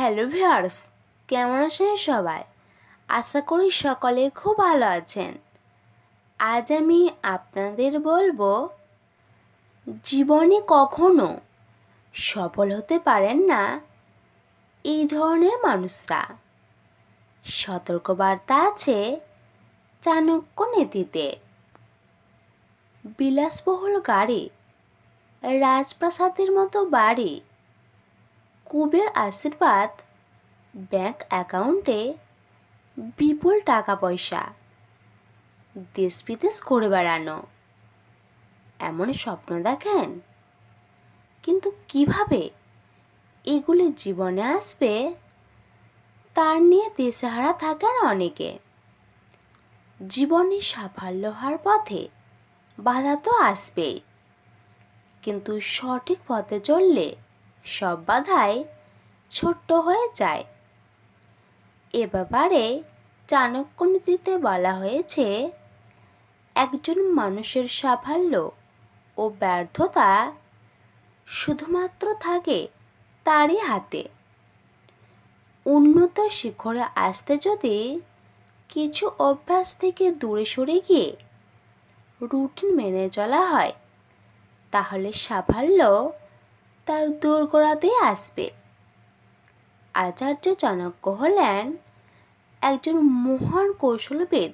Hello viewers, কেমন আছেন সবাই? আশা করি সকলে খুব ভালো আছেন। আজ আমি আপনাদের বলব, জীবনে কখনো সফল হতে পারেন না এই ধরনের মানুষরা। সতর্কবার্তা আছে চাণক্য নীতিতে বিলাসবহুল গাড়ি, রাজপ্রাসাদের মতো বাড়ি কুবের আশীর্বাদ ব্যাংক অ্যাকাউন্টে বিপুল টাকা পয়সা দেশ বিদেশ ঘুরে বেড়ানো। এমন স্বপ্ন দেখেন? কিন্তু কীভাবে এগুলি জীবনে আসবে, তার নিয়ে দিশেহারা থাকেন অনেকে। জীবনে সাফল্য হওয়ার পথে বাধা তো আসবেই। কিন্তু সঠিক পথে চললে সব বাধাই ছোট্ট হয়ে যায়। এ ব্যাপারে চাণক্য নীতিতে বলা হয়েছে, একজন মানুষের সাফল্য ও ব্যর্থতা শুধুমাত্র থাকে তারই হাতে। উন্নত শিখরে আসতে যদি কিছু অভ্যাস থেকে দূরে সরে গিয়ে রুটিন মেনে চলা হয়, তাহলে সাফল্য তার দোরগোড়াতেই আসবে। আচার্য চাণক্য হলেন একজন মহান কৌশলবিদ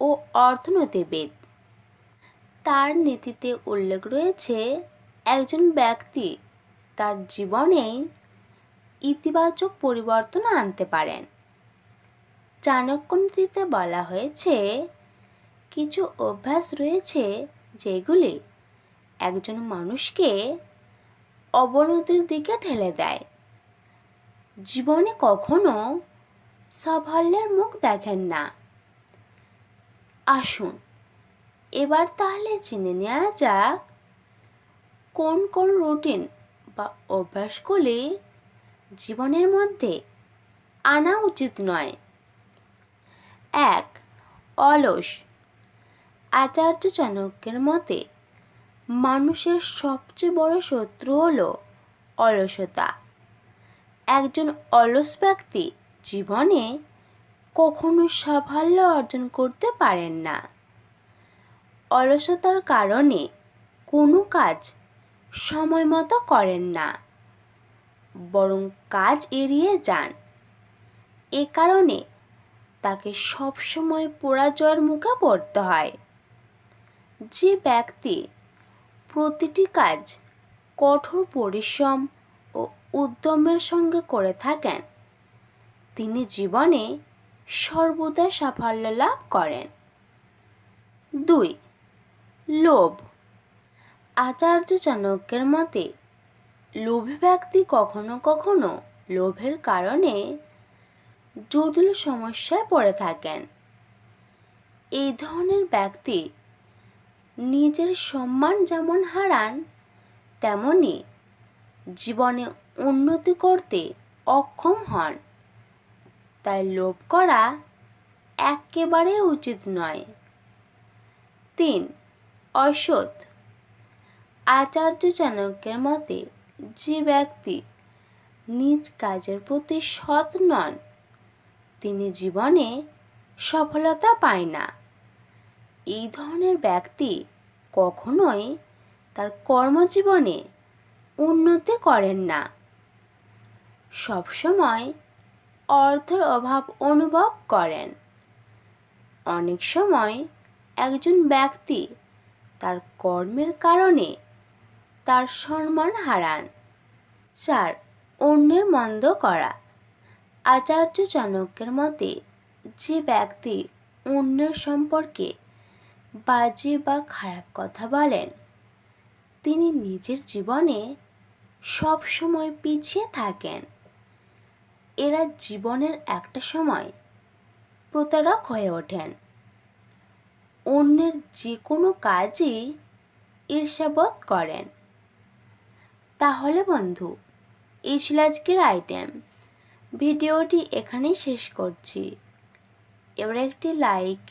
ও অর্থনীতিবিদ। তার নীতিতে উল্লেখ রয়েছে, একজন ব্যক্তি তার জীবনে ইতিবাচক পরিবর্তন আনতে পারেন। চাণক্য নীতিতে বলা হয়েছে, কিছু অভ্যাস রয়েছে যেগুলি একজন মানুষকে অবনতির দিকে ঠেলে দেয়। জীবনে কখনো সাফল্যের মুখ দেখেন না। আসুন, এবার তাহলে চিনে নেওয়া যাক, কোন কোন রুটিন বা অভ্যাসগুলি জীবনের মধ্যে আনা উচিত নয়। এক, অলস। আচার্য চাণক্যের মতে মানুষের সবচেয়ে বড় শত্রু হলো অলসতা। একজন অলস ব্যক্তি জীবনে কখনো সাফল্য অর্জন করতে পারেন না। অলসতার কারণে কোনো কাজ সময় মতো করেন না, বরং কাজ এড়িয়ে যান। এ কারণে তাকে সবসময় পরাজয়ের মুখে পড়তে হয়। যে ব্যক্তি প্রতিটি কাজ কঠোর পরিশ্রম ও উদ্যমের সঙ্গে করে থাকেন। তিনি জীবনে সর্বদা সাফল্য লাভ করেন। দুই, লোভ। আচার্য চাণক্যের মতে, লোভী ব্যক্তি কখনো কখনো লোভের কারণে জটিল সমস্যায় পড়ে থাকেন। এই ধরনের ব্যক্তি নিজের সম্মান যেমন হারান, তেমনি জীবনে উন্নতি করতে অক্ষম হন। তাই লোভ করা একেবারে উচিত নয়। তিন, অসৎ। আচার্য চাণক্যের মতে, যে ব্যক্তি নিজ কাজের প্রতি সৎ নন, তিনি জীবনে সফলতা পায় না। এই ধরনের ব্যক্তি কখনোই তার কর্মজীবনে উন্নতি করেন না। সবসময় অর্থের অভাব অনুভব করেন। অনেক সময় একজন ব্যক্তি তার কর্মের কারণে তার সম্মান হারান চার অন্যের মন্দ করা আচার্য চাণক্যের মতে যে ব্যক্তি অন্যের সম্পর্কে বাজে বা খারাপ কথা বলেন। তিনি নিজের জীবনে সব সময় পিছিয়ে থাকেন। এরা জীবনের একটা সময় প্রতারক হয়ে ওঠেন। অন্যের যে কোনো কাজই ঈর্ষাবোধ করেন। তাহলে বন্ধু, এই ছিল আজকের আইটেম। ভিডিওটি এখানেই শেষ করছি। এবার একটি লাইক